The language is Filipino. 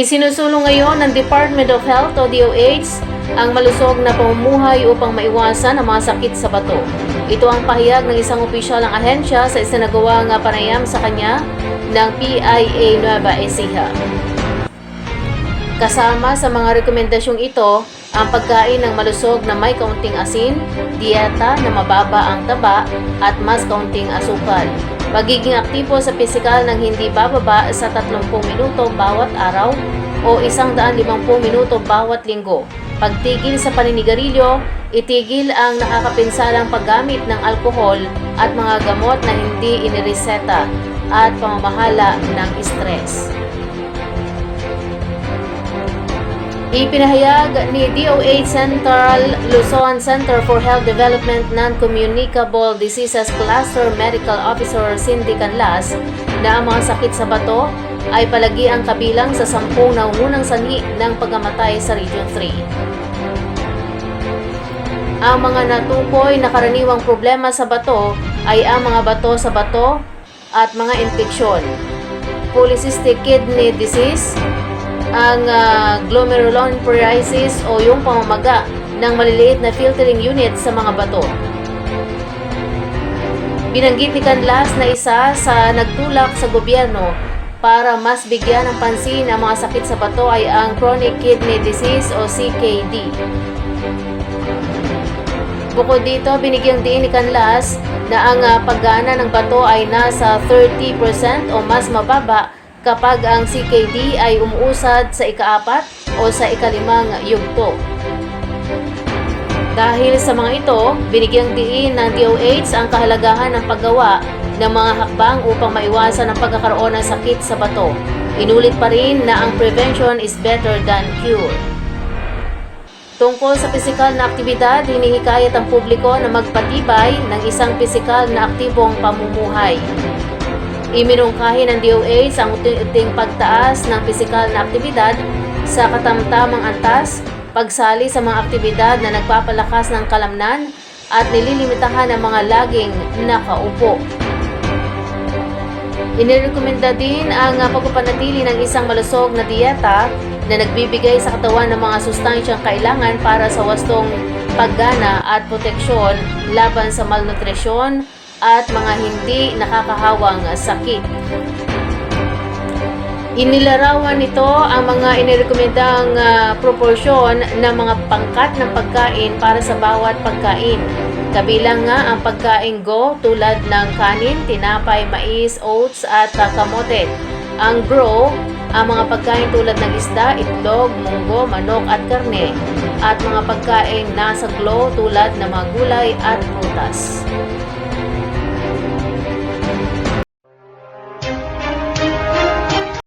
Isinusulong ngayon ng Department of Health o DOH ang malusog na pamumuhay upang maiwasan ang mga sakit sa bato. Ito ang pahayag ng isang opisyal ng ahensya sa isinagawang panayam sa kanya ng PIA Nueva Ecija. Kasama sa mga rekomendasyong ito, ang pagkain ng malusog na may kaunting asin, dieta na mababa ang taba at mas kaunting asukal. Pagiging aktibo sa pisikal ng hindi bababa sa 30 minuto bawat araw o 150 minuto bawat linggo. Pagtigil sa paninigarilyo, itigil ang nakakapinsalang paggamit ng alkohol at mga gamot na hindi inireseta at pamamahala ng stress. Ipinahayag ni DOH Central Luzon Center for Health Development Non-Communicable Diseases Cluster Medical Officer Cindy Canlas na ang mga sakit sa bato ay palagi ang kabilang sa sampung nangungunang sanhi ng pagkamatay sa Region 3. Ang mga natukoy na karaniwang problema sa bato ay ang mga bato sa bato at mga infeksyon, polycystic kidney disease, ang uh, glomerulonephritis o yung pamamaga ng maliliit na filtering unit sa mga bato. Binanggit ni Canlas na isa sa nagtulak sa gobyerno para mas bigyan ng pansin ang mga sakit sa bato ay ang chronic kidney disease o CKD. Bukod dito, binigyang diin ni Canlas na ang uh, paggana ng bato ay nasa 30% o mas mababa kapag ang CKD ay umuusad sa ikaapat o sa ikalimang yugto. Dahil sa mga ito, binigyang diin ng DOH ang kahalagahan ng paggawa ng mga hakbang upang maiwasan ang pagkakaroon ng sakit sa bato. Inulit pa rin na ang prevention is better than cure. Tungkol sa pisikal na aktibidad, hinihikayat ang publiko na magpatibay ng isang pisikal na aktibong pamumuhay. Iminungkahi ng DOH ang unting pagtaas ng pisikal na aktibidad sa katamtamang antas, pagsali sa mga aktibidad na nagpapalakas ng kalamnan at nililimitahan ang mga laging nakaupo. Inirekomenda din ang pagpapanatili ng isang malusog na dieta na nagbibigay sa katawan ng mga sustansyang kailangan para sa wastong paggana at proteksyon laban sa malnutrisyon at mga hindi nakakahawang sakit. Inilarawan nito ang mga inirekomendang uh, proporsyon ng mga pangkat ng pagkain para sa bawat pagkain. Kabilang nga ang pagkain go tulad ng kanin, tinapay, mais, oats at uh, kamote. Ang grow, ang mga pagkain tulad ng isda, itlog, munggo, manok at karne. At mga pagkain nasa glow tulad ng mga gulay at prutas.